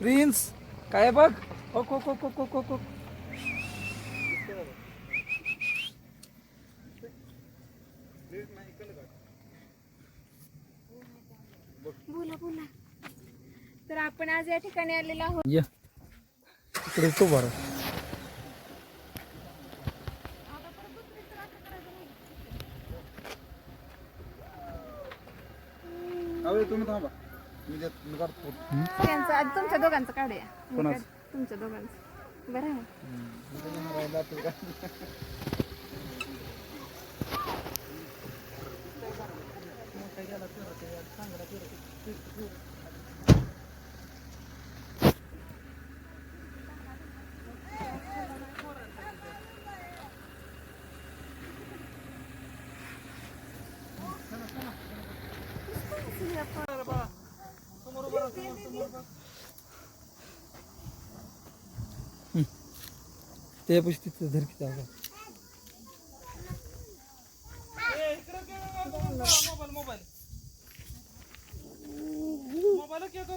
Prince काय बघ? ओक ओक ओक ओक ओक ओक ओक. बोला बोला. तर आपण आज या ठिकाणी आलेलो आहोत. ये. इकडे तो बरं. तुम्ही थांबा. मी देत- मी काढतो. त्यांचं आज तुमच्या दोघांचं काढूया मी कोणाचं? तुमच्या दोघांचं बरं आहे ते पुष्ट तिथं धर किती आला मोबाईल मोबाईल मोबाईल केक